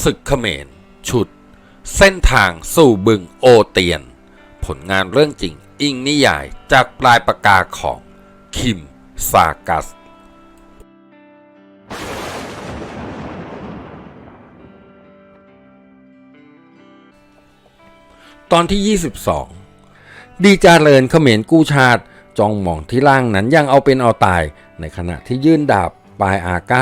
ศึกเขมร ชุด เส้นทางสู่บึงโอเตียน ผลงานเรื่องจริงอิงนิยายจากปลายปากกาของ คิม ซากัส ตอนที่ 22 ดีจาเริญเขมรกู้ชาติ จ้องมองที่ล่างนั้นยังเอาเป็นเอาตายในขณะที่ยื่นดาบ ปลายอากา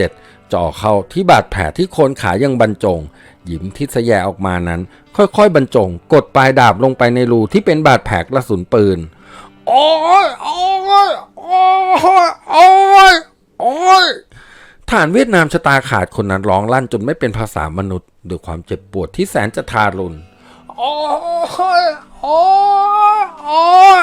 47 จ่อเข้าที่บาดแผลที่โคนขายังบรรจง หยิมที่สแยออกมานั้น ค่อยๆ บรรจง กดปลายดาบลงไปในรูที่เป็นบาดแผลกระสุนปืน โอ้ยโอ้ยโอ้ยโอ้ยโอ้ยฐานเวียดนามชะตาขาดคนนั้นร้องลั่นจนไม่เป็นภาษามนุษย์ด้วยความเจ็บปวดที่แสนจะทารุณโอ้ยโอ้ยโอ้ย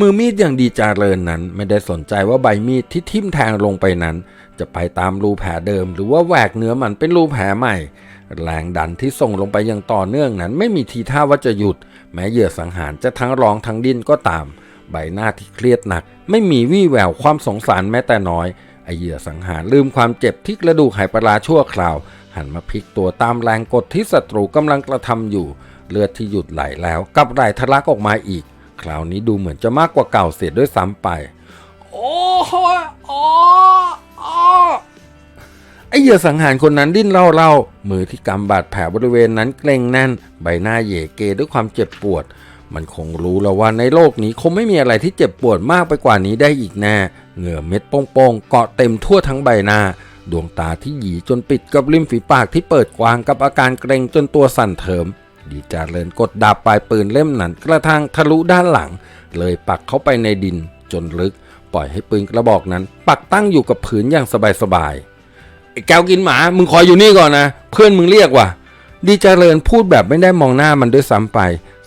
มือมีดอย่างดีจาเริญนั้น ไม่ได้สนใจว่าใบมีดที่ทิ่มแทงลงไปนั้น จะไปตามรูแผลเดิม หรือว่าแหวกเนื้อมันเป็นรูแผลใหม่ แรงดันที่ส่งลงไปอย่างต่อเนื่องนั้น ไม่มีทีท่าว่าจะหยุด แม้เหยื่อสังหารจะทั้งร้องทั้งดิ้นก็ตาม ใบหน้าที่เครียดหนัก ไม่มีวี่แววความสงสารแม้แต่น้อยไอเหยื่อสังหารลืมความเจ็บที่กระดูกหายปลาชั่วคราว หันมาพลิกตัวตามแรงกดที่ศัตรูกำลังกระทำอยู่ เลือดที่หยุดไหลแล้วกับไหลทะลักออกมาอีก คราวนี้ดูเหมือนจะมากกว่าเก่าเสียด้วยซ้ำไป โอ้ยโอ้โอ้ไอเหยื่อสังหารคนนั้นดิ้นเล่าเล่าๆมือที่กำบาดแผลบริเวณนั้นเกร็งแน่น ใบหน้าเหย่เกด้วยความเจ็บปวด มันคงรู้แล้วว่าในโลกนี้คงไม่มีอะไรที่เจ็บปวดมากไปกว่านี้ได้อีกแน่ เหงื่อเม็ดโป่งๆเกาะเต็มทั่วทั้งใบหน้า ดวงตาที่หยีจนปิดกับริมฝีปากที่เปิดกว้างกับอาการเกรงจนตัวสั่นเทิม ดีจาเริญกดดาบปลายปืนเล่มนั้นกระทั่งทะลุด้านหลัง เลยปักเข้าไปในดินจนลึก ปล่อยให้ปืนกระบอกนั้น ปักตั้งอยู่กับผืนอย่างสบายๆไอ้แก้วกินหมา มึงคอยอยู่นี่ก่อนนะ เพื่อนมึงเรียกว่ะดีเจริญพูดแบบไม่ได้มองหน้ามันด้วยซ้ำไป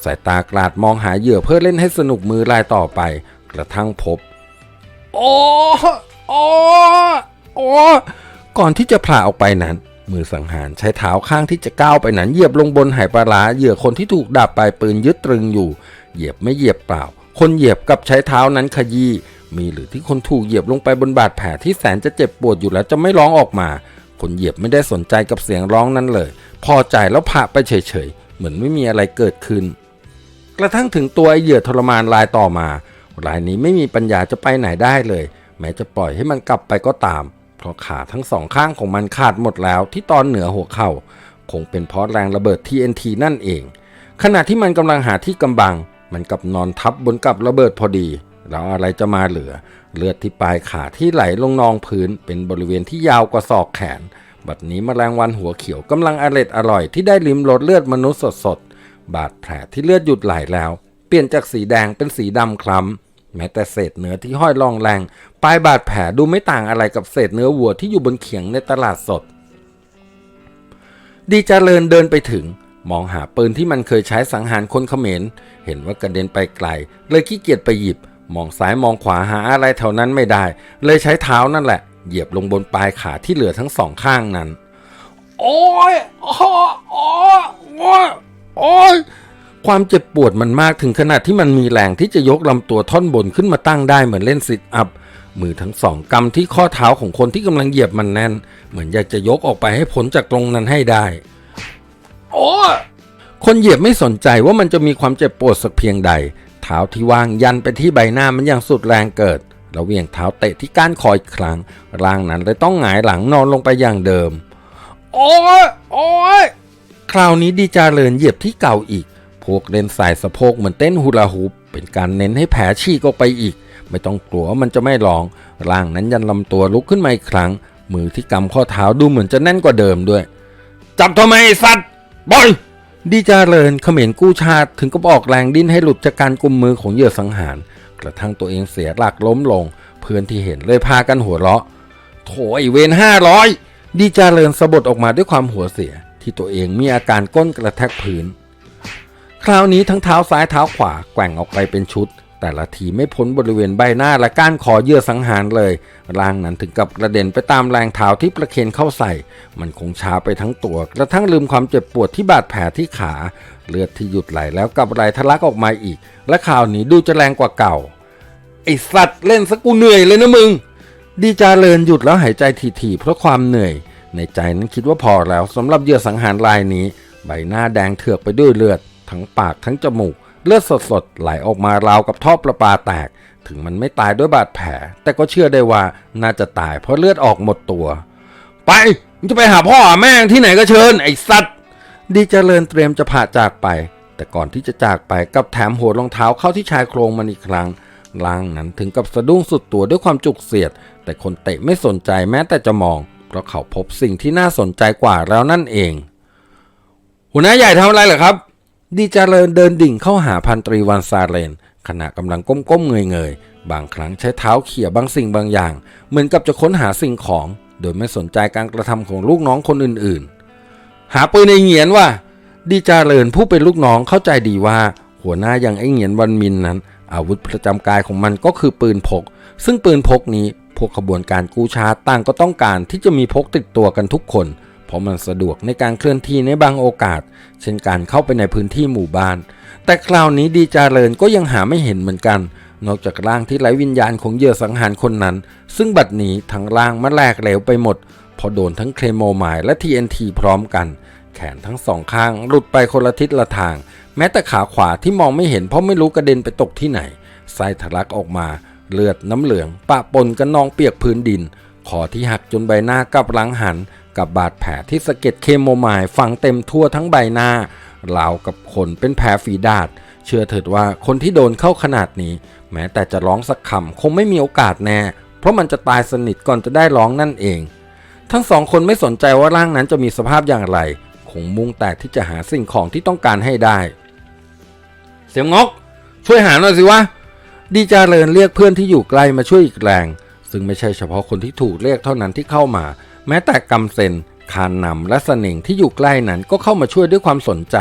สายตากลาดมองหาเหยื่อเพื่อเล่นให้สนุกมือลายต่อไป กระทั่งพบ โอ้โอ้โอ้ก่อนที่จะผ่าออกไปนั้น มือสังหารใช้เท้าข้างที่จะก้าวไปนั้นเหยียบลงบนไหปลาร้าเหยื่อคนที่ถูกดาบปลายปืนยึดตรึงอยู่ เหยียบไม่เหยียบเปล่า คนเหยียบกับใช้เท้านั้นขยี้มีหรือที่คนถูกเหยียบลงไปบนบาดแผลที่แสนจะเจ็บปวดอยู่แล้วจะไม่ร้องออกมา คนเหยียบไม่ได้สนใจกับเสียงร้องนั้นเลย พอใจแล้วผ่าไปเฉยๆเหมือนไม่มีอะไรเกิดขึ้น กระทั่งถึงตัวไอเหยื่อทรมานรายต่อมารายนี้ไม่มีปัญญาจะไปไหนได้เลย แม้จะปล่อยให้มันกลับไปก็ตาม เพราะขาทั้งสองข้างของมันขาดหมดแล้วที่ตอนเหนือหัวเข่าคงเป็นเพราะแรงระเบิด TNT นั่นเอง ขณะที่มันกำลังหาที่กำบัง มันกับนอนทับบนกับระเบิดพอดี แล้วอะไรจะมาเหลือ เลือดที่ปลายขาที่ไหลลงนองพื้น เป็นบริเวณที่ยาวกว่าศอกแขน บัดนี้มแมลงวันหัวเขียวกำลังอร่อยอร่อยที่ได้ลิ้มรสเลือดมนุษย์สดๆ บาดแผลที่เลือดหยุดไหลแล้ว เปลี่ยนจากสีแดงเป็นสีดำคล้ำ แม้แต่เศษเนื้อที่ห้อยรองแรงปลายบาดแผลดูไม่ต่างอะไรกับเศษเนื้อวัวที่อยู่บนเขียงในตลาดสด ดีเจริญเดินไปถึง มองหาปืนที่มันเคยใช้สังหารคนเขมร เห็นว่ากระเด็นไปไกล เลยขี้เกียจไปหยิบ มองซ้ายมองขวาหาอะไรแถวนั้นไม่ได้ เลยใช้เท้านั่นแหละ เหยียบลงบนปลายขาที่เหลือทั้งสองข้างนั้น โอ้ยโอ้ยโอ้ยโอ้ยโอ้ย ความเจ็บปวดมันมากถึงขนาดที่มันมีแรงที่จะยกลำตัวท่อนบนขึ้นมาตั้งได้เหมือนเล่นซิทอัพ มือทั้งสองกำที่ข้อเท้าของคนที่กำลังเหยียบมันแน่น เหมือนอยากจะยกออกไปให้พ้นจากตรงนั้นให้ได้ โอ้คนเหยียบไม่สนใจว่ามันจะมีความเจ็บปวดสักเพียงใด เท้าที่วางยันไปที่ใบหน้ามันอย่างสุดแรงเกิดแล้วเวียงเท้าเตะที่ก้านคออีกครั้ง ร่างนั้นเลยต้องหงายหลังนอนลงไปอย่างเดิม โอ้ยโอ้ยคราวนี้ดีจาเลินเหยียบที่เก่าอีก พวกเล่นสายสะโพกเหมือนเต้นฮูลาฮูปเป็นการเน้นให้แผลฉีกออกไปอีก ไม่ต้องกลัวมันจะไม่ร้อง ร่างนั้นยันลำตัวลุกขึ้นมาอีกครั้ง มือที่กำข้อเท้าดูเหมือนจะแน่นกว่าเดิมด้วย จับทำไมสัตว์บอยดีจาเริญเขมรกู้ชาติถึงก็บอกแรงดิ้นให้หลุดจากการกุมมือของเหยื่อสังหาร กระทั่งตัวเองเสียหลักล้มลง เพื่อนที่เห็นเลยพากันหัวเราะ โถไอเวนห้าร้อยดีจาเริญสะบดออกมาด้วยความหัวเสีย ที่ตัวเองมีอาการก้นกระแทกพื้น ราวนี้ทั้งเท้าซ้ายเท้าขวาแกว่งออกไปเป็นชุด แต่ละทีไม่พ้นบริเวณใบหน้าและก้านคอเยื่อสังหารเลย ร่างนั้นถึงกับกระเด็นไปตามแรงเท้าที่ประเคนเข้าใส่ มันคงช้าไปทั้งตัว กระทั่งลืมความเจ็บปวดที่บาดแผลที่ขา เลือดที่หยุดไหลแล้วกับไหลทะลักออกมาอีก และข่าวนี้ดูจะแรงกว่าเก่าไอสัตว์เล่นสกูเหนื่อยเลยนะมึง ดีจาเลินหยุดแล้วหายใจถี่ๆเพราะความเหนื่อย ในใจนั้นคิดว่าพอแล้วสำหรับเหยื่อสังหารรายนี้ ใบหน้าแดงเถือกไปด้วยเลือด ทั้งปากทั้งจมูก เลือดสดๆไหลออกมาราวกับท่อประปาแตก ถึงมันไม่ตายด้วยบาดแผล แต่ก็เชื่อได้ว่าน่าจะตายเพราะเลือดออกหมดตัว ไปมึงจะไปหาพ่อแม่ที่ไหนก็เชิญไอ้สัตว์ดีเจริญเตรียมจะผ่าจากไป แต่ก่อนที่จะจากไปกับแถมหัวรองเท้าเข้าที่ชายโครงมันอีกครั้งล่างนั้นถึงกับสะดุ้งสุดตัวด้วยความจุกเสียด แต่คนเตะไม่สนใจแม้แต่จะมอง เพราะเขาพบสิ่งที่น่าสนใจกว่าแล้วนั่นเอง หัวหน้าใหญ่ทำอะไรเหรอครับ ดีเจริญเดินดิ่งเข้าหาพันตรีวันซาเลน ขณะกำลังก้มๆเงยๆ บางครั้งใช้เท้าเขี่ยบางสิ่งบางอย่าง เหมือนกับจะค้นหาสิ่งของ โดยไม่สนใจการกระทำของลูกน้องคนอื่นๆ หาปืนในเหงียนว่ะดีจาเริญผู้เป็นลูกน้องเข้าใจดีว่า หัวหน้าอย่างไอ้เหงียนวันมินนั้น อาวุธประจำกายของมันก็คือปืนพก ซึ่งปืนพกนี้พวกขบวนการกู้ชาติต่างก็ต้องการที่จะมีพกติดตัวกันทุกคน เพราะมันสะดวกในการเคลื่อนที่ในบางโอกาส เช่นการเข้าไปในพื้นที่หมู่บ้าน แต่คราวนี้ดีจาเริญก็ยังหาไม่เห็นเหมือนกัน นอกจากร่างที่ไร้วิญญาณของเหยื่อสังหารคนนั้น ซึ่งบัดนี้ทั้งร่างมันแหลกเหลวไปหมด พอโดนทั้งเคลโมไมล์และ TNT พร้อมกัน แขนทั้งสองข้างหลุดไปคนละทิศละทาง แม้แต่ขาขวาที่มองไม่เห็นเพราะไม่รู้กระเด็นไปตกที่ไหนไส้ทะลักออกมา เลือดน้ำเหลือง ปะปนกันนองเปียกพื้นดินคอที่หักจนใบหน้ากับหลังหัน กับบาดแผลที่สะเก็ดเคโมไมล์ฝังเต็มทั่วทั้งใบหน้าราวกับคนเป็นแผลฝีดาษเชื่อเถิดว่าคนที่โดนเข้าขนาดนี้ แม้แต่จะร้องสักคำคงไม่มีโอกาสแน่ เพราะมันจะตายสนิทก่อนจะได้ร้องนั่นเอง ทั้งสองคนไม่สนใจว่าร่างนั้นจะมีสภาพอย่างไรคงมุ่งแต่ที่จะหาสิ่งของที่ต้องการให้ได้ เสียงงก ช่วยหาหน่อยสิวะดีจาเริญเรียกเพื่อนที่อยู่ใกลมาช่วยอีกแรง ซึ่งไม่ใช่เฉพาะคนที่ถูกเรียกเท่านั้นที่เข้ามา แม้แต่กำเซนคานนำและสนิงที่อยู่ใกล้นั้นก็เข้ามาช่วยด้วยความสนใจ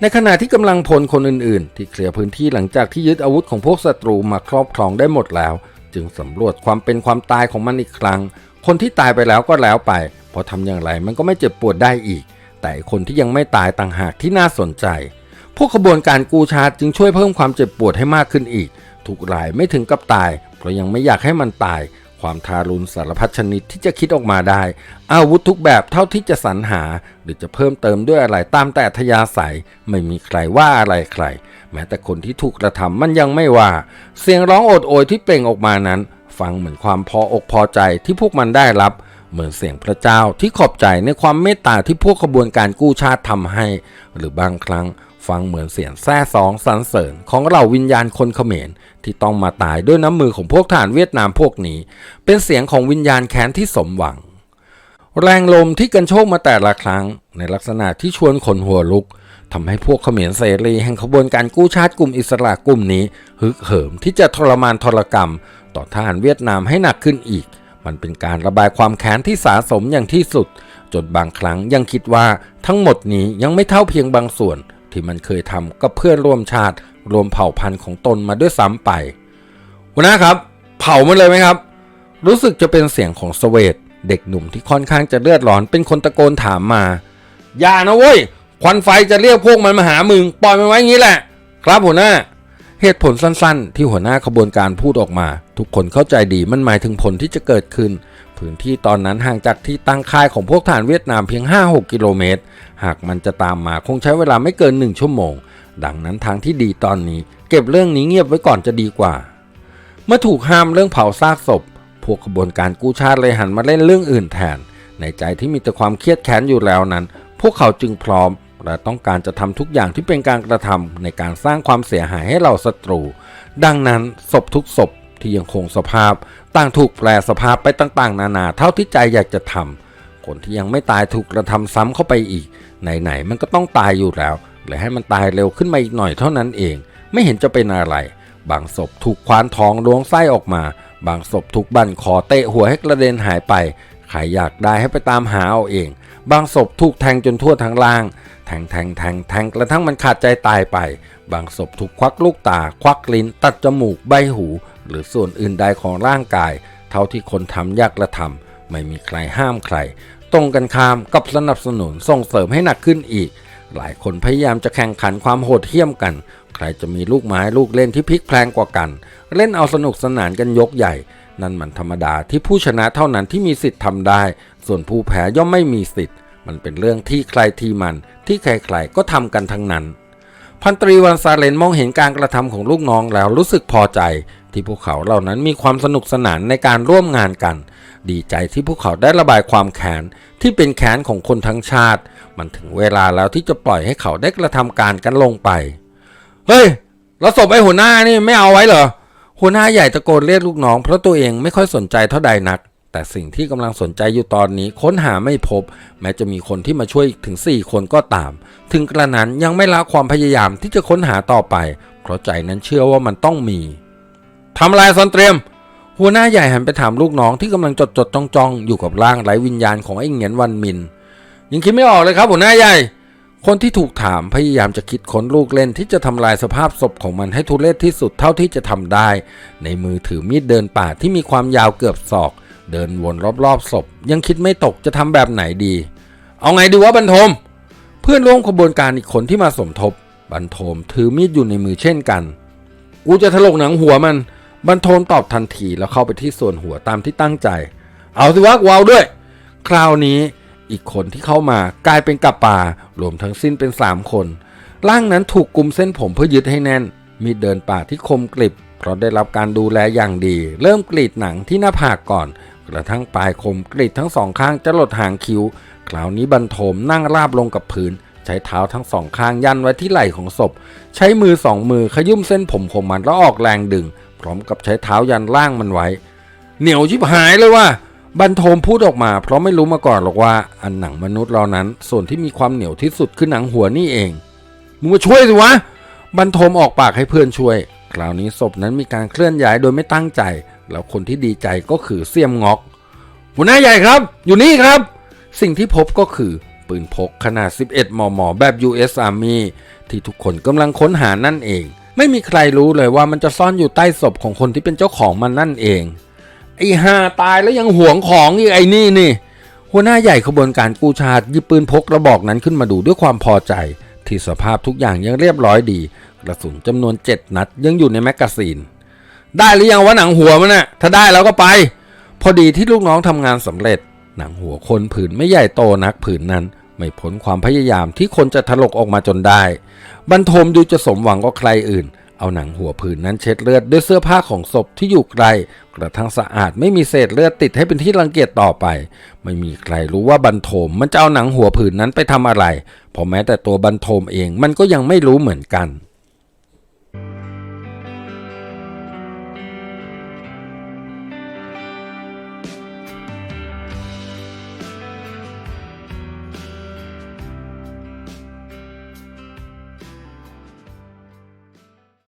ในขณะที่กำลังพลคนอื่นๆ ที่เคลียร์พื้นที่หลังจากที่ยึดอาวุธของพวกศัตรูมาครอบครองได้หมดแล้ว จึงสำรวจความเป็นความตายของมันอีกครั้ง คนที่ตายไปแล้วก็แล้วไปพราะทำอย่างไรมันก็ไม่เจ็บปวดได้อีก แต่คนที่ยังไม่ตายต่างหากที่น่าสนใจ พวกขบวนการกูชาจึงช่วยเพิ่มความเจ็บปวดให้มากขึ้นอีกทุกรายไม่ถึงกับตาย เพราะยังไม่อยากให้มันตาย ความทารุณสารพัดชนิดที่จะคิดออกมาได้ อาวุธทุกแบบเท่าที่จะสรรหา หรือจะเพิ่มเติมด้วยอะไรตามแต่ทยาศัย ไม่มีใครว่าอะไรใคร แม้แต่คนที่ถูกกระทำมันยังไม่ว่า เสียงร้องโอดโอยที่เปล่งออกมานั้น ฟังเหมือนความพออกพอใจที่พวกมันได้รับเหมือนเสียงพระเจ้าที่ขอบใจในความเมตตาที่พวกขบวนการกู้ชาติทำให้ หรือบางครั้ง ฟังเหมือนเสียงแซ่ซองสรรเสริญของเหล่าวิญญาณคนเขมร ที่ต้องมาตายด้วยน้ำมือของพวกทหารเวียดนามพวกนี้ เป็นเสียงของวิญญาณแค้นที่สมหวัง แรงลมที่กันโชกมาแต่ละครั้ง ในลักษณะที่ชวนขนหัวลุกทำให้พวกเขมรเสรีแห่งขบวนการกู้ชาติกลุ่มอิสระกลุ่มนี้ฮึกเหิมที่จะทรมานทรกรรม ต่อทหารเวียดนามให้หนักขึ้นอีก มันเป็นการระบายความแค้นที่สาสมอย่างที่สุด จนบางครั้งยังคิดว่าทั้งหมดนี้ยังไม่เท่าเพียงบางส่วน ที่มันเคยทำกับเพื่อนร่วมชาติรวมเผ่าพันธุ์ของตนมาด้วยซ้ำไปหัวหน้าครับ เผามันเลยไหมครับ รู้สึกจะเป็นเสียงของสเวตเด็กหนุ่มที่ค่อนข้างจะเลือดร้อนเป็นคนตะโกนถามมา อย่านะเว้ย ควันไฟจะเรียกพวกมันมาหามึง ปล่อยมันไว้งี้แหละ ครับหัวหน้า เหตุผลสั้นๆ ที่หัวหน้าขบวนการพูดออกมา ทุกคนเข้าใจดีมันหมายถึงผลที่จะเกิดขึ้น พื้นที่ตอนนั้นห่างจากที่ตั้งค่ายของพวกฐานเวียดนามเพียง 5-6 กิโลเมตร หากมันจะตามมาคงใช้เวลาไม่เกิน 1 ชั่วโมง ดังนั้นทางที่ดีตอนนี้ เก็บเรื่องนี้เงียบไว้ก่อนจะดีกว่า เมื่อถูกห้ามเรื่องเผาซากศพ พวกขบวนการกู้ชาติเลยหันมาเล่นเรื่องอื่นแทน ในใจที่มีแต่ความเครียดแค้นอยู่แล้วนั้น พวกเขาจึงพร้อมและต้องการจะทำทุกอย่างที่เป็นการกระทำในการสร้างความเสียหายให้เราศัตรู ดังนั้นศพทุกศพ ที่ยังคงสภาพ ต่างถูกแปลสภาพไปต่างๆ นานา เท่าที่ใจอยากจะทำคนที่ยังไม่ตายถูกกระทำซ้ำเข้าไปอีก ไหนๆมันก็ต้องตายอยู่แล้วเลยให้มันตายเร็วขึ้นมาอีกหน่อยเท่านั้นเอง ไม่เห็นจะเป็นอะไร บางศพถูกควานท้องล้วงไส้ออกมา บางศพถูกบั่นคอเตะหัวให้กระเด็นหายไปใครอยากได้ให้ไปตามหาเอาเอง บางศพถูกแทงจนทั่วทั้งล่าง แทงแทงแทงแทงกระทั่งมันขาดใจตายไป บางศพถูกควักลูกตา ควักลิ้น ตัดจมูก ใบหู หรือส่วนอื่นใดของร่างกาย เท่าที่คนทำยากระทำไม่มีใครห้ามใคร ตรงกันข้ามกับสนับสนุนส่งเสริมให้หนักขึ้นอีก หลายคนพยายามจะแข่งขันความโหดเหี้ยมกัน ใครจะมีลูกไม้ลูกเล่นที่พลิกแพลงกว่ากัน เล่นเอาสนุกสนานกันยกใหญ่ นั่นมันธรรมดาที่ผู้ชนะเท่านั้นที่มีสิทธิ์ทำได้ ส่วนผู้แพ้ย่อมไม่มีสิทธิ์ มันเป็นเรื่องที่ใครทีมันที่ใครๆก็ทำกันทั้งนั้น พันตรีวันซาเลนมองเห็นการกระทำของลูกน้องแล้วรู้สึกพอใจ ที่พวกเขาเหล่านั้นมีความสนุกสนานในการร่วมงานกัน ดีใจที่พวกเขาได้ระบายความแค้นที่เป็นแค้นของคนทั้งชาติ มันถึงเวลาแล้วที่จะปล่อยให้เขาได้กระทำการกันลงไป เฮ้ยแล้วศพไอ้หัวหน้านี่ไม่เอาไว้เหรอหัวหน้าใหญ่ตะโกนเรียกลูกน้องเพราะตัวเองไม่ค่อยสนใจเท่าใดนัก แต่สิ่งที่กำลังสนใจอยู่ตอนนี้ค้นหาไม่พบ แม้จะมีคนที่มาช่วยถึง 4 คนก็ตาม ถึงกระนั้นยังไม่ละความพยายามที่จะค้นหาต่อไป เพราะใจนั้นเชื่อว่ามันต้องมีทำอะไรซอนเตรียม หัวหน้าใหญ่หันไปถามลูกน้องที่กำลังจดจดจ้องจ้องอยู่กับร่างไร้วิญญาณของไอ้เงียนวันมิน ยังคิดไม่ออกเลยครับหัวหน้าใหญ่ คนที่ถูกถามพยายามจะคิดค้นลูกเล่นที่จะทำลายสภาพศพของมันให้ทุเรศที่สุดเท่าที่จะทำได้ ในมือถือมีดเดินป่าที่มีความยาวเกือบศอก เดินวนรอบๆศพ ยังคิดไม่ตกจะทำแบบไหนดี เอาไงดีวะบรรทม เพื่อนร่วมขบวนการอีกคนที่มาสมทบ บรรทมถือมีดอยู่ในมือเช่นกัน กูจะถลกหนังหัวมัน บรรทมตอบทันทีแล้วเข้าไปที่ส่วนหัวตามที่ตั้งใจ เอาสิวะกูเอาด้วย คราวนี้อีกคนที่เข้ามากลายเป็นกับป่ารวมทั้งสิ้นเป็นสามคน ร่างนั้นถูกกลุ่มเส้นผมเพื่อยึดให้แน่น มีดเดินป่าที่คมกริบเพราะได้รับการดูแลอย่างดี เริ่มกรีดหนังที่หน้าผากก่อน กระทั่งปลายคมกรีดทั้งสองข้างจะหลดหางคิ้ว คราวนี้บรรทมนั่งราบลงกับพื้น ใช้เท้าทั้งสองข้างยันไว้ที่ไหล่ของศพ ใช้มือสองมือขยุ่มเส้นผมของมันแล้วออกแรงดึง พร้อมกับใช้เท้ายันล่างมันไว้ เหนียวชิบหายเลยว่าบรรทมพูดออกมาเพราะไม่รู้มาก่อนหรอกว่าอันหนังมนุษย์เรานั้น ส่วนที่มีความเหนียวที่สุดคือหนังหัวนี่เองมึงมาช่วยสิวะบรรทมออกปากให้เพื่อนช่วย คราวนี้ศพนั้นมีการเคลื่อนย้ายโดยไม่ตั้งใจ แล้วคนที่ดีใจก็คือเสี่ยมงอกหัวหน้าใหญ่ครับ อยู่นี่ครับ สิ่งที่พบก็คือปืนพกขนาด 11 มม แบบ US Army ที่ทุกคนกำลังค้นหานั่นเอง ไม่มีใครรู้เลยว่ามันจะซ่อนอยู่ใต้ศพของคนที่เป็นเจ้าของมันนั่นเอง ไอ้ห่าตายแล้วยังหวงของอีกไอ้นี่นี่ หัวหน้าใหญ่ขบวนการกู้ชาติยิบปืนพกกระบอกนั้นขึ้นมาดูด้วยความพอใจ ที่สภาพทุกอย่างยังเรียบร้อยดี กระสุนจำนวน 7 นัดยังอยู่ในแมกกาซีน ได้หรือยังว่าหนังหัวมันน่ะถ้าได้แล้วก็ไป พอดีที่ลูกน้องทำงานสำเร็จ หนังหัวคนผืนไม่ใหญ่โตนักผืนนั้น ไม่พ้นความพยายามที่คนจะถลกออกมาจนได้ บรรทมดูจะสมหวังก็ใครอื่น เอาหนังหัวผืนนั้นเช็ดเลือดด้วยเสื้อผ้าของศพที่อยู่ไกล กระทั่งสะอาดไม่มีเศษเลือดติดให้เป็นที่รังเกียจต่อไป ไม่มีใครรู้ว่าบรรทมมันจะเอาหนังหัวผืนนั้นไปทำอะไรเพราะแม้แต่ตัวบรรทมเองมันก็ยังไม่รู้เหมือนกัน